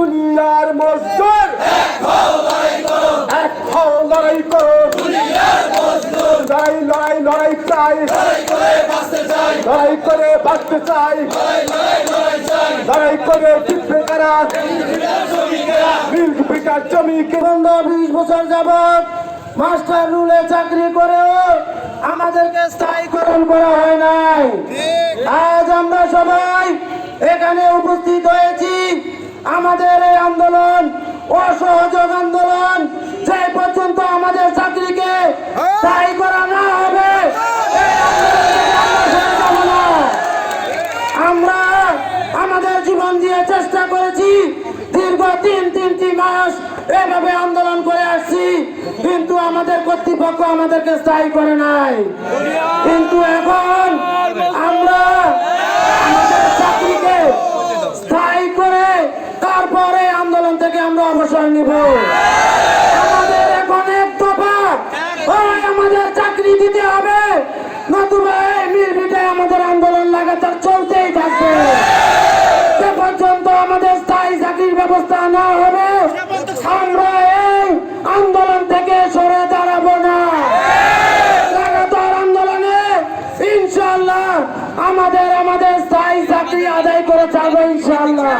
দুনিয়ার মজদুর। এক হও লড়াই করো। লড়াই লড়াই লড়াই চাই। লড়াই করে বাঁচতে চাই। লড়াই করে টিকবে কারা? মিল্ক পিটার জমিকে পনেরো বিশ বছর যাবৎ মাস্টার রুলে চাকরি করেও আমাদেরকে স্থায়ীকরণ করা হয় নাই। আজ আমরা সবাই আমাদের এই আন্দোলন, অসহযোগ আন্দোলন যে পর্যন্ত আমাদের চাকরিকে স্থায়ী করা না হবে। আমরা আমাদের জীবন দিয়ে চেষ্টা করেছি, দীর্ঘ তিন, তিনটি মাস এভাবে আন্দোলন করে আসছি, কিন্তু আমাদের কর্তৃপক্ষ আমাদেরকে স্থায়ী করে নাই আমাদের এখন এক দফা আমাদের চাকরি দিতে হবে, নতুবা এই নির্বিধায় আমাদের আন্দোলন লাগাতার চলতেই থাকবে। সে পর্যন্ত আমাদের স্থায়ী চাকরির ব্যবস্থা না হবে, আমরা এই আন্দোলন থেকে সরে দাঁড়াবো না। লাগাতার আন্দোলনে ইনশাল্লাহ আমাদের আমাদের স্থায়ী চাকরি আদায় করে থাকব ইনশাল্লাহ